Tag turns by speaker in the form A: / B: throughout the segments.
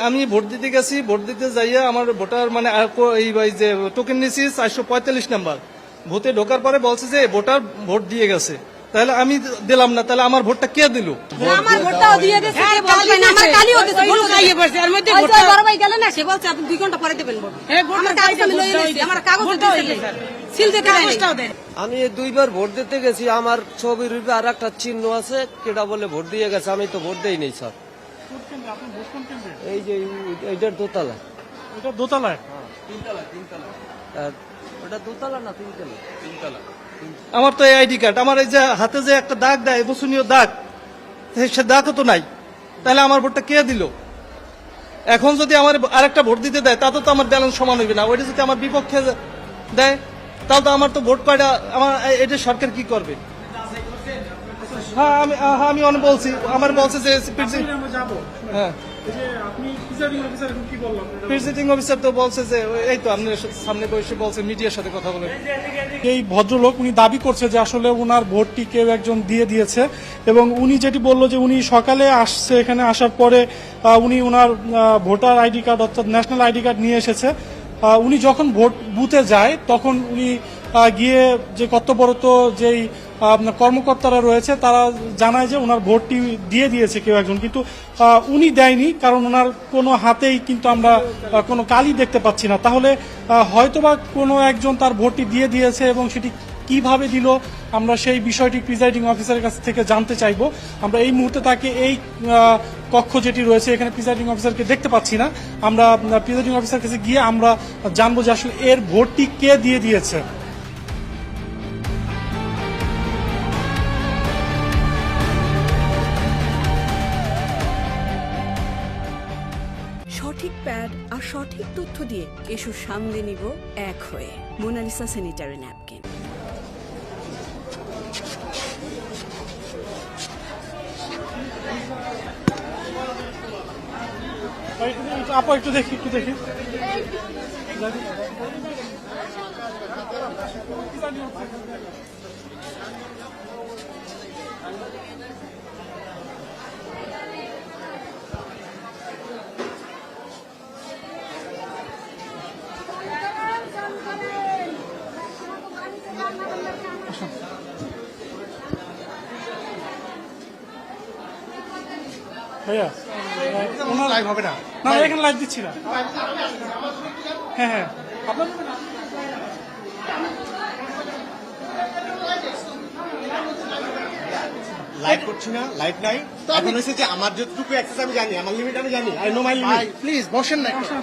A: আমি ভোট দিতে গেছি ভোট দিতে যাইয়া আমার ভোটার মানে এই যে টোকেন নিয়েছি চারশো পঁয়তাল্লিশ নাম্বার। ভোটে ঢোকার পরে বলছে যে ভোটার ভোট দিয়ে গেছে। তাহলে আমি দিলাম না তাহলে আমার ভোটটা কে দিল?
B: আমার ভোটটাও দিয়ে দিয়েছে কে বলবেন আমার কালিও দিয়েছে
C: ওই লোক পড়ছে, এর মধ্যে ভোটটা-
B: বড় ভাই গেলেন না সে বলছে আপনি দুই ঘণ্টা পরে দেবেন ভোট।
C: হ্যাঁ,
B: আমার কাগজ আমি
C: ভোটটা
B: নিয়েছি আমার কাগজ
C: ভোটটা
B: দিয়েছে।
C: হইছে, স্যার।
B: সিল দিতে
C: দেন।
D: আমি দুইবার ভোট দিতে গেছি আমার ছবির উপরে আর একটা চিহ্ন আছে কেটা বলে ভোট দিয়ে গেছে আমি তো ভোট দেই নেই স্যার। এই যে এইটার দোতলা।
E: এটা দোতলায়?
D: আর ওটা দোতলা না তিনতলা? তিনতলা
A: আমার তো এই আইডি কার্ড। আমার এই যে হাতে যে একটা দাগ দেয় বসনীয় দাগ সে দাগও তো নাই। তাহলে আমার ভোটটা কে দিল? এখন যদি আমার আরেকটা ভোট দিতে দেয় তাতে তো আমার ব্যালেন্স সমান হইবে না। ওইটা যদি আমার বিপক্ষে দেয় তাহলে তো আমার তো ভোট কয়টা আমার এটা সরকার কি করবে? হ্যাঁ আমি হ্যাঁ, আমি অনেক বলছি। আমার বলছে যে হ্যাঁ।
E: অফিসার
A: তো বলছে যে এই তো আপনার সামনে বসে বলছে মিডিয়ার সাথে কথা বলে।
E: এই ভদ্রলোক উনি দাবি করছে যে আসলে ওনার ভোটটি কেউ একজন দিয়ে দিয়েছে এবং উনি যেটি বলল যে উনি সকালে আসছে এখানে আসার পরে উনি ওনার ভোটার আইডি কার্ড অর্থাৎ ন্যাশনাল আইডি কার্ড নিয়ে এসেছে। উনি যখন ভোট বুথে যায় তখন উনি গিয়ে যে কর্তব্যরত যেই আপনার কর্মকর্তারা রয়েছে, তারা জানায় যে ওনার ভোটটি দিয়ে দিয়েছে কেউ একজন। কিন্তু উনি দেয়নি, কারণ ওনার কোনো হাতেই কিন্তু আমরা কোনো কালি দেখতে পাচ্ছি না। তাহলে হয়তোবা কোনো একজন তার ভোটটি দিয়ে দিয়েছে এবং সেটি কীভাবে দিল, আমরা সেই বিষয়টি প্রিজাইডিং অফিসারের কাছ থেকে জানতে চাইব। আমরা এই মুহূর্তে তাকে এই কক্ষ যেটি রয়েছে, এখানে প্রিজাইডিং অফিসারকে দেখতে পাচ্ছি না। আমরা প্রিজাইডিং অফিসার কাছে গিয়ে আমরা জানব যে আসলে এর ভোটটি কে দিয়ে দিয়েছে।
F: সঠিক প্যাড আর সঠিক তথ্য দিয়ে এসব সামলে নিব এক হয়ে মোনালিসা স্যানিটারি ন্যাপকিন।
E: দেখি, একটু দেখি। ভাইয়া? ওনার লাইভ হবে না। না এখানে লাইভ দিচ্ছি না। হ্যাঁ হ্যাঁ। আপনার
G: লাইভ করছি না লাইভ নাই। এখন হয়েছে যে আমার যতটুকু অ্যাক্সেস আমি জানি আমার লিমিট আমি জানি I know my limit please বসেন না কোথায়?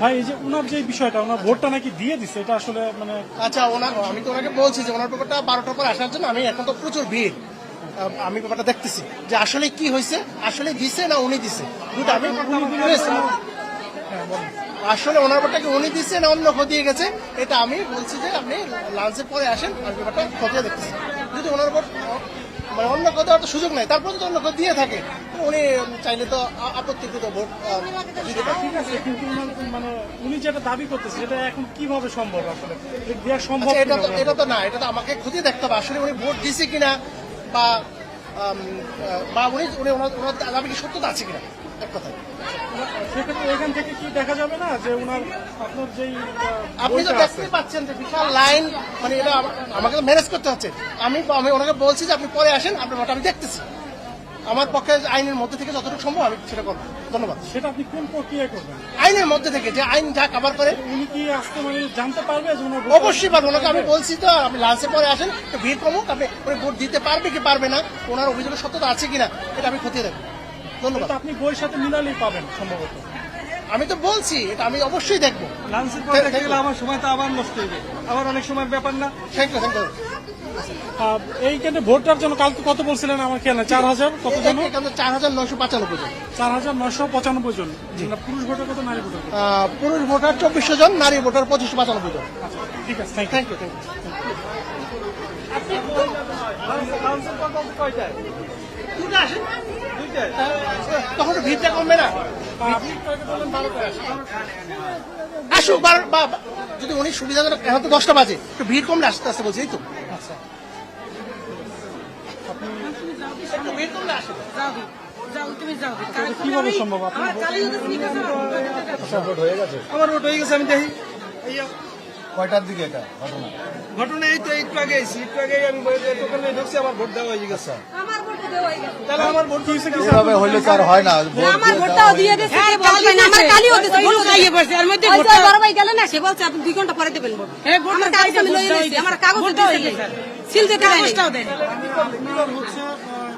E: ভাই এই যে ওনার যে বিষয়টা ওনার ভোটটা নাকি দিয়ে দিছে এটা আসলে মানে
G: আচ্ছা ওনার আমি তো ওনাকে বলছি যে ওনার ব্যাপারটা বারোটার পর আসার জন্য আমি এখন তো প্রচুর ভিড়। আমি ব্যাপারটা দেখতেছি যে আসলে কি হয়েছে আসলে দিছে না উনি দিছে? দুটো আমি আসলে ওনার ব্যাপারটা কি উনি দিচ্ছে না অন্য খতিয়ে গেছে? এটা আমি বলছি যে আপনি লাঞ্চের পরে আসেন আমি ব্যাপারটা খতিয়ে দেখতেছি। যদি ওনার উপর মানে অন্য কথা তো সুযোগ নাই। তারপর তো অন্য কোথাও দিয়ে থাকে। উনি চাইলে তো আপত্তিকৃত ভোট দিতে
E: ঠিক আছে কিন্তু মানে উনি যেটা দাবি করতেছে এটা এখন কীভাবে সম্ভব আসলে? দেওয়া সম্ভব
G: আচ্ছা, এটা তো এটা তো না এটা তো আমাকে খুঁজে দেখতে হবে। আসলে উনি ভোট দিছে কিনা বা বা উনি উনি ওনার ওনার দাবি কি সত্যতা আছে কিনা? এক কথায়।
E: সেক্ষেত্রে এখান থেকে কি দেখা যাবে না যে ওনার আপনার যেই
G: আপনি তো দেখতেই পাচ্ছেন যে বিশাল লাইন মানে এটা আমাকে তো ম্যানেজ করতে হচ্ছে। আমি আমি ওনাকে বলছি যে আপনি পরে আসেন আপনার আমি দেখতেছি। আমার পক্ষে আইনের মধ্যে থেকে যতটুকু সম্ভব আমি সেটা করব। ধন্যবাদ।
E: সেটা আপনি কোন প্রক্রিয়া করবেন?
G: আইনের মধ্যে থেকে যে আইন যা কাভার করে
E: উনি কি আসতে মানে জানতে পারবে
G: অবশ্যই পারব। ওনাকে আমি বলছি তো আপনি লাঞ্চের পরে আসেন ভিড় কমুক আপনি উনি ভোট দিতে পারবে কি পারবে না ওনার অভিযোগের সত্যতা আছে কিনা এটা আমি খতিয়ে দেখব। ধন্যবাদ
E: আপনি বইয়ের সাথে মিলালেই পাবেন সম্ভবত
G: আমি তো বলছি এটা আমি অবশ্যই দেখব
A: লাঞ্চের পরে দেখতে গেলে আমার সময় তো আবার নষ্ট হইবে আবার অনেক সময় ব্যাপার না
G: thank you thank you
E: ah, এইখানে ভোটটার জন্য কালকে কত বলছিলেন আমার খেয়াল চার হাজার কত জন
G: চার হাজার নয়শো পঁচানব্বই জন
E: চার হাজার নয়শো পঁচানব্বই জন পুরুষ ভোটার কত নারী ভোটার
G: পুরুষ ভোটার চব্বিশশো জন নারী ভোটার পঁচিশশো পঁচানব্বই জন
E: আচ্ছা, ঠিক আছে থ্যাংক ইউ
G: থ্যাংক ইউ
A: কয়টায়
G: আসেন তখন ভিড়টা কমবে না। আসুক যদি উনি সুবিধাজনক এখন তো দশটা বাজে একটু ভিড় কমলে আসতে আসতে বলছি এই তো। একটু ভিড় কমলে আসে।
E: কীভাবে সম্ভব?
A: আমার ভোট হয়ে গেছে আমি দেখি।
C: কয়টার দিকে এটা ঘটনা?
A: ঘটনা এই তো একটু আগে এসেছি একটু আগে আমি ঢুকছি আমার ভোট দেওয়া হয়ে গেছে।
B: আমার ভোটটা দেওয়া হয়ে গেছে
A: তাহলে আমার ভোট হয়েছে কি
C: এভাবে হইলে তো আর হয় না
B: আমার ভোটটাও দিয়ে দিয়েছে কে বলবে না আমার কালিও দিয়েছে ভোট
H: দাঁড়িয়ে পড়ছে, এর মধ্যে
B: ওই বড় ভাই গেলে না সে বলছে আপনি দুই ঘণ্টা পরে দেবেন ভোট
H: হ্যাঁ, ভোটটা
B: আমার কাগজ আমি
H: ভোটটা
B: নিয়েছি আমার কাগজ দিয়েছে সিল দিতে দেয়নি
H: কাগজটাও দেন
E: আপনার হচ্ছে আহ,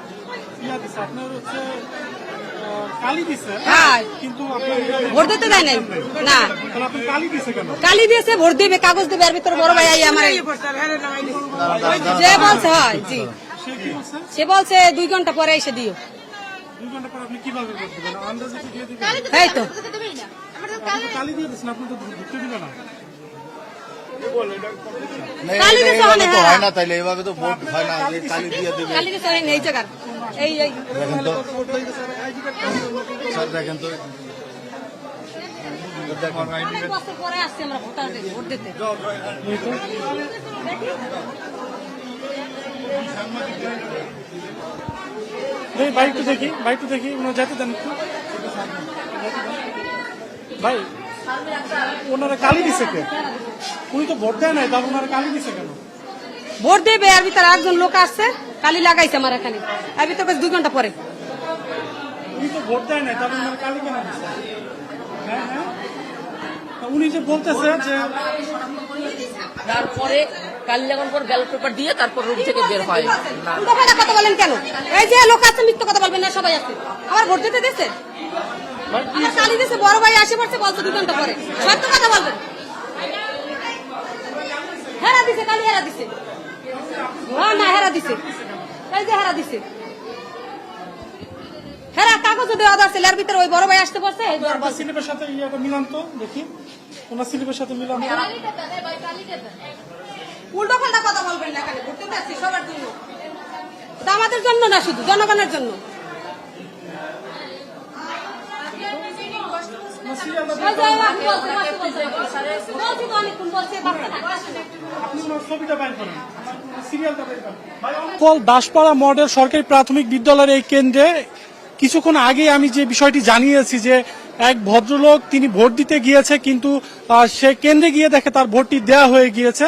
E: ইয়া দিছে, আপনার হচ্ছে কালি দিছে
B: হ্যাঁ।
E: কিন্তু আপনার
B: ভোট দিতে দেয় নাই না
E: তাহলে আপনি কালি দিছে কেন
B: কালি দিয়েছে ভোট দিবে কাগজ দিবে আর ভিতরে বড় ভাই আমার
H: হ্যাঁ।
B: যে বলছে হয় জি
E: সে বলছে?
B: দুই ঘণ্টা পরে এসে দিও।
E: দুই ঘণ্টা পর আপনি কীভাবে ভোট দিবেন আন্দাজে কি দিয়ে দিবেন।
B: তো।
E: আপনি তো কালি দিয়ে দিচ্ছেন আপনি তো ঢুকতে দিবেন না।
C: না,
B: কালি
C: এটা
B: দিতে
C: এইভাবে
B: হয়।
C: তো
B: না।
C: না তাইলে এইভাবে তো দেখেন
B: পরে আসছে আমরা ভোটার ভোট দিতে।
E: এই বাইক তো দেখি বাইক তো দেখি ওনারা যেতে দেন একটু। ভাই ওনারা কালি দিছে কে? উনি তো ভোট দেয় নাই তাহলে ওনারা কালি দিছে কেন?
B: ভোট দেবে আর ভিতরে একজন লোক আসছে কালি লাগাইছে আমার এখানে। আর ভিতরে বেশ দুই ঘণ্টা পরে।
E: উনি তো ভোট দেয় নাই তাহলে ওনারা কালি কেন দিছে? হ্যাঁ হ্যাঁ। উনি যে বলতেছে যে
I: তারপরে কালি লাগানোর পর ব্যালট পেপার দিয়ে তারপর রুম থেকে বের হয়।
B: কথা বলেন কেন? এই যে লোক আছে মিথ্যে কথা বলবেন না সবাই আছে। আমার ভোট দিতে দিচ্ছে আমার কালি দিছে বড় ভাই আসে পড়ছে বলছে দুই ঘণ্টা পরে। সত্য কথা বলবেন? হেরা দিছে কালি হেরা দিছে। হ্যাঁ না হেরা দিছে। এই যে হেরা দিছে। হেরা কাগজ দেওয়া আছে এর ভিতরে ওই বড় ভাই আসতে পারছে এই
E: স্লিপের সাথে ইয়েটা মিলান তো দেখি। ওনার স্লিপের সাথে মিলান
B: উল্টো পাল্টা কথা বলবেন না এখানে দিতে আসছি সবার জন্য। আমাদের জন্য না শুধু জনগণের জন্য?
E: দাসপাড়া মডেল সরকারি প্রাথমিক বিদ্যালয়ের এই কেন্দ্রে কিছুক্ষণ আগে আমি যে বিষয়টি জানিয়েছি যে এক ভদ্রলোক, তিনি ভোট দিতে গিয়েছে, কিন্তু সে কেন্দ্রে গিয়ে দেখে তার ভোটটি দেয়া হয়ে গিয়েছে।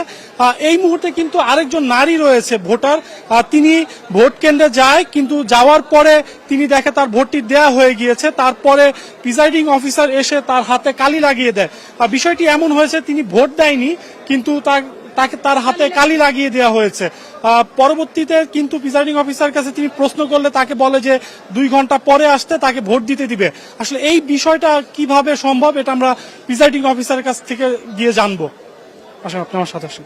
E: এই মুহূর্তে কিন্তু আরেকজন নারী রয়েছে ভোটার। তিনি ভোট কেন্দ্রে যায়, কিন্তু যাওয়ার পরে তিনি দেখে তার ভোটটি দেয়া হয়ে গিয়েছে। তারপরে প্রিজাইডিং অফিসার এসে তার হাতে কালি লাগিয়ে দেয়। বিষয়টি এমন হয়েছে, তিনি ভোট দেয়নি, কিন্তু তার তাকে তার হাতে কালি লাগিয়ে দেওয়া হয়েছে। পরবর্তীতে কিন্তু প্রিসাইডিং অফিসার কাছে তিনি প্রশ্ন করলে তাকে বলে যে দুই ঘণ্টা পরে আসতে তাকে ভোট দিতে দিবে। আসলে এই বিষয়টা কীভাবে সম্ভব এটা আমরা প্রিসাইডিং অফিসারের কাছ থেকে গিয়ে জানব। আসেন আপনি আমার সাথে আসেন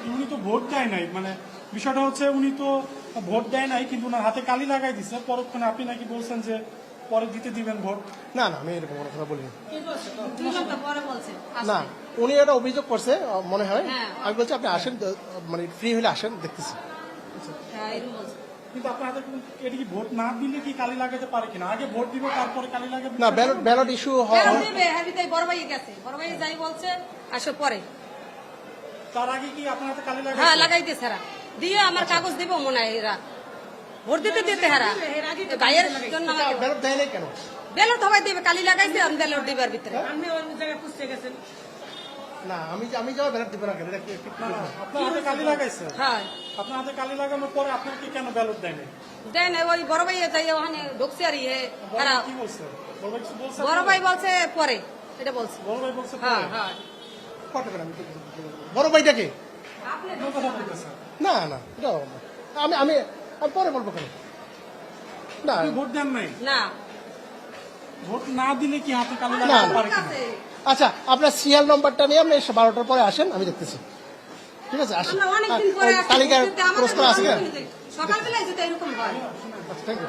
E: কি? উনি তো ভোট দেয় নাই। মানে বিষয়টা হচ্ছে উনি তো ভোট দেয় নাই কিন্তু ওনার হাতে কালি লাগাই দিছে। পরক্ষণে আপনি নাকি বলছেন যে পরে দিতে দিবেন ভোট?
G: না না আমি এরকম কোনো কথা বলিনি। না উনি এটা অভিযোগ করছে মনে হয়।
B: হ্যাঁ।
G: আমি বলছি আপনি আসেন মানে ফ্রি হলে আসেন দেখতেছি।
B: হ্যাঁ, এরকম বলছে।
E: কিন্তু আপনার হাতে এটা কি ভোট না দিলে কি কালি লাগাতে পারে কিনা? আগে ভোট দিব তারপরে কালি লাগাবে?
G: না ব্যালট ব্যালট ইস্যু
B: কেন দেবে? হ্যাঁ, বড় ভাই গেছে। বড় ভাই যাই বলছে আসো পরে।
E: তার আগে কি আপনার কালি লাগাবে
B: হ্যাঁ লাগাইতে সারা। দিয়ে আমার কাগজ দিব মনে হয় এরা। ভোট দিতে দিতে হারা। ভাইয়ের জন্য আমাকে
G: ব্যালট দেয় কেন?
B: ব্যালট হবাই দেবে কালি লাগাইছে আমি ব্যালট দিবার ভিতরে।
H: আপনি অন্য জায়গায় পুষতে গেছেন।
G: না আমি আমি যাওয়া ব্যালট দিব না কেন? কি- কি-
E: না, না, আপনার হাতে কালি লাগাইছে।
B: হ্যাঁ।
E: আপনার হাতে কালি লাগানোর পরে আপনাকে কেন ব্যালট দেয়নি?
B: দেন ওই বড় ভাই যাই ওখানে ঢুকছে আর ইয়ে
E: বড় ভাই কি বলছে? বড় ভাই
B: পরে এটা বলছে।
E: বড় ভাই বলছে
B: হ্যাঁ হ্যাঁ।
G: কত করে আমি বড় ভাইটাকে
E: আপনার কথা
G: না না এটা আমি আমি আমি পরে বলব কেন? না।
E: ভোট দেন নাই?
B: না।
E: ভোট না দিলে কি হাতে কালি লাগাতে পারে
G: আচ্ছা আপনার সিরিয়াল নাম্বারটা নিয়ে আপনি বারোটার পরে আসেন আমি দেখতেছি। ঠিক আছে আসেন
B: আসছি,
G: তালিকার প্রশ্ন আছে
B: সকালবেলায় যেটা এরকম হয়।
G: Thank you